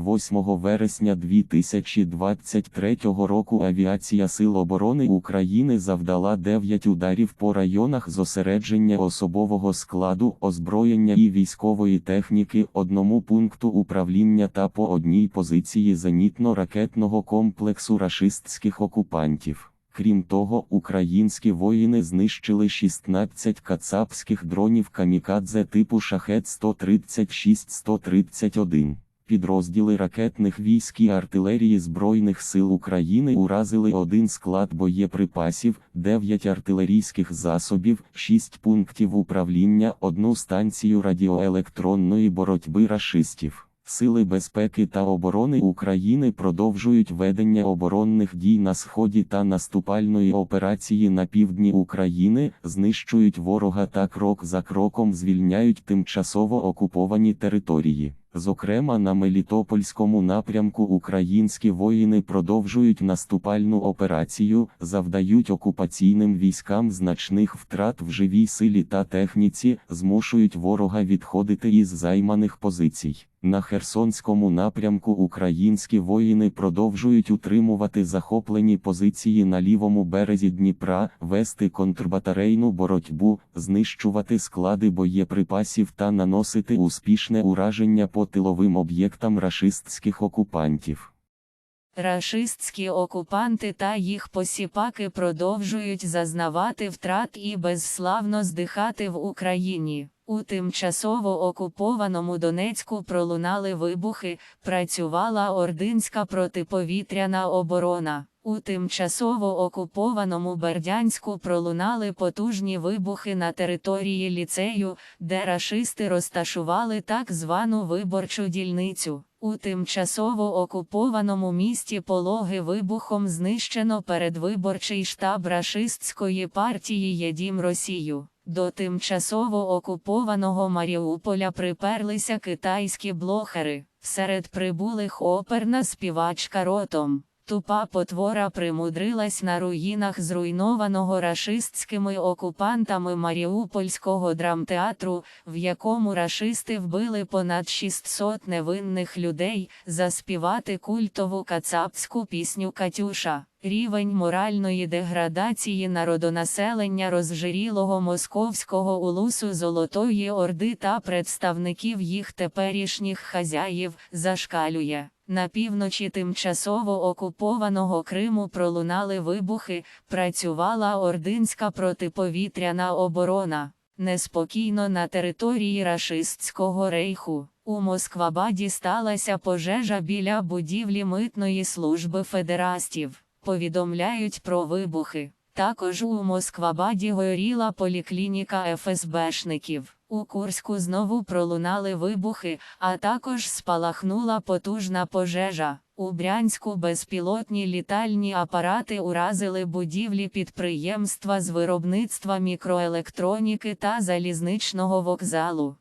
8 вересня 2023 року Авіація Сил оборони України завдала 9 ударів по районах зосередження особового складу, озброєння і військової техніки, одному пункту управління та по одній позиції зенітно-ракетного комплексу рашистських окупантів. Крім того, українські воїни знищили 16 кацапських дронів камікадзе типу шахет 136-131. Підрозділи ракетних військ і артилерії Збройних сил України уразили один склад боєприпасів, 9 артилерійських засобів, 6 пунктів управління, одну станцію радіоелектронної боротьби рашистів. Сили безпеки та оборони України продовжують ведення оборонних дій на сході та наступальної операції на півдні України, знищують ворога та крок за кроком звільняють тимчасово окуповані території. Зокрема, на Мелітопольському напрямку українські воїни продовжують наступальну операцію, завдають окупаційним військам значних втрат в живій силі та техніці, змушують ворога відходити із займаних позицій. На Херсонському напрямку українські воїни продовжують утримувати захоплені позиції на лівому березі Дніпра, вести контрбатарейну боротьбу, знищувати склади боєприпасів та наносити успішне ураження по тиловим об'єктам рашистських окупантів. Рашистські окупанти та їх посіпаки продовжують зазнавати втрат і безславно здихати в Україні. У тимчасово окупованому Донецьку пролунали вибухи, працювала ординська протиповітряна оборона. У тимчасово окупованому Бердянську пролунали потужні вибухи на території ліцею, де рашисти розташували так звану виборчу дільницю. У тимчасово окупованому місті Пологи вибухом знищено передвиборчий штаб рашистської партії Єдім Росію. До тимчасово окупованого Маріуполя приперлися китайські блохери. Серед прибулих оперна співачка ротом. Тупа потвора примудрилась на руїнах зруйнованого рашистськими окупантами Маріупольського драмтеатру, в якому рашисти вбили понад 600 невинних людей, заспівати культову кацапську пісню Катюша. Рівень моральної деградації народонаселення розжирілого московського улусу Золотої Орди та представників їх теперішніх хазяїв зашкалює. На півночі тимчасово окупованого Криму пролунали вибухи, працювала ординська протиповітряна оборона. Неспокійно на території рашистського рейху. У Москвабаді сталася пожежа біля будівлі митної служби федерастів. Повідомляють про вибухи. Також у Москвабаді горіла поліклініка ФСБшників. У Курську знову пролунали вибухи, а також спалахнула потужна пожежа. У Брянську безпілотні літальні апарати уразили будівлі підприємства з виробництва мікроелектроніки та залізничного вокзалу.